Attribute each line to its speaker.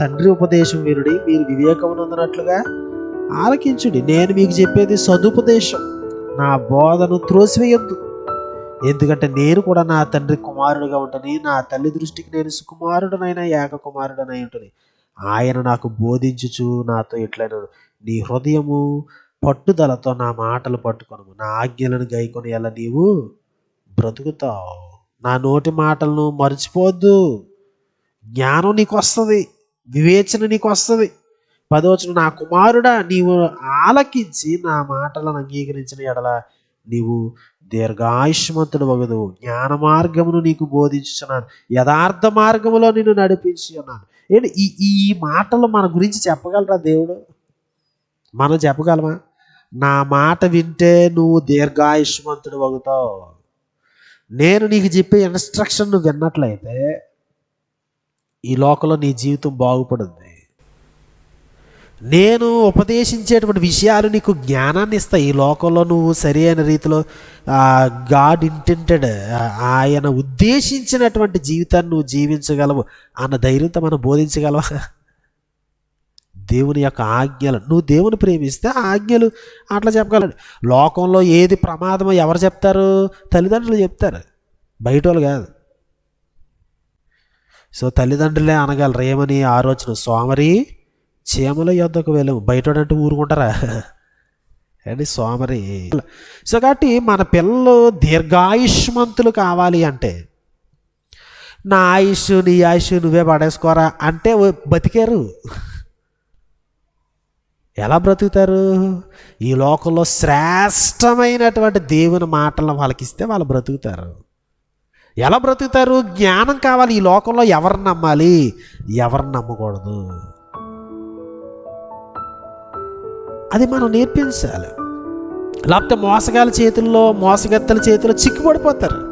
Speaker 1: తండ్రి ఉపదేశం వినుడి మీరు వివేకమునందునట్లుగా ఆలకించుడి. నేను మీకు చెప్పేది సదుపదేశం. నా బోధను త్రోసివేయొద్దు ఎందుకంటే నేను కూడా నా తండ్రి కుమారుడుగా ఉంటని నా తల్లి దృష్టికి నేను సుకుమారుడనైనా ఏక కుమారుడనై ఉంటుంది ఆయన నాకు బోధించుచు నాతో ఎట్లయినా నీ హృదయము పట్టుదలతో నా మాటలు పట్టుకొను నా ఆజ్ఞలను గైకొని ఎలా నీవు బ్రతుకుతావు. నా నోటి మాటలను మర్చిపోద్దు. జ్ఞానం నీకు వస్తుంది వివేచన నీకు వస్తుంది పదవచనం నా కుమారుడా నీవు ఆలకించి నా మాటలను అంగీకరించిన ఎడల నీవు దీర్ఘాయుష్మంతుడు వగదు. జ్ఞాన మార్గమును నీకు బోధించున్నాను యథార్థ మార్గములో నిన్ను నడిపించి ఉన్నాను ఏంటి? ఈ ఈ మాటలు మన గురించి చెప్పగలరా దేవుడు? మనం చెప్పగలమా? నా మాట వింటే నువ్వు దీర్ఘాయుష్మంతుడు వగుతావు. నేను నీకు చెప్పే ఇన్స్ట్రక్షన్ నువ్వు విన్నట్లయితే ఈ లోకంలో నీ జీవితం బాగుపడుద్ది. నేను ఉపదేశించేటువంటి విషయాలు నీకు జ్ఞానాన్ని ఇస్తాయి. ఈ లోకంలో నువ్వు సరి అయిన రీతిలో గాడ్ ఇంటెంటెడ్ ఆయన ఉద్దేశించినటువంటి జీవితాన్ని నువ్వు జీవించగలవు అన్న ధైర్యంతో మనం బోధించగలవా? దేవుని యొక్క ఆజ్ఞలు. నువ్వు దేవుని ప్రేమిస్తే ఆజ్ఞలు అట్లా చెప్పగలడు. లోకంలో ఏది ప్రమాదమో ఎవరు చెప్తారు? తల్లిదండ్రులు చెప్తారు. బయట వాళ్ళు కాదు. సో తల్లిదండ్రులే అనగలరు. ఏమని ఆలోచన సోమరి చీమల యొద్దకు వెళ్ళాము. బయట అంటే ఊరుకుంటారా? అండి సోమరి? సో కాబట్టి మన పిల్లలు దీర్ఘాయుష్మంతులు కావాలి అంటే నా ఆయుష్ నీ ఆయుష్ నువ్వే పడేసుకోరా? అంటే బతికారు. ఎలా బ్రతుకుతారు? ఈ లోకంలో శ్రేష్టమైనటువంటి దేవుని మాటలను వాళ్ళకి ఇస్తే వాళ్ళు బ్రతుకుతారు. ఎలా బ్రతుకుతారు? జ్ఞానం కావాలి. ఈ లోకంలో ఎవరిని నమ్మాలి? ఎవరిని నమ్మకూడదు? అది మనం నేర్పించాలి. లేకపోతే మోసగాల చేతుల్లో మోసగత్తల చేతిలో చిక్కుపడిపోతారు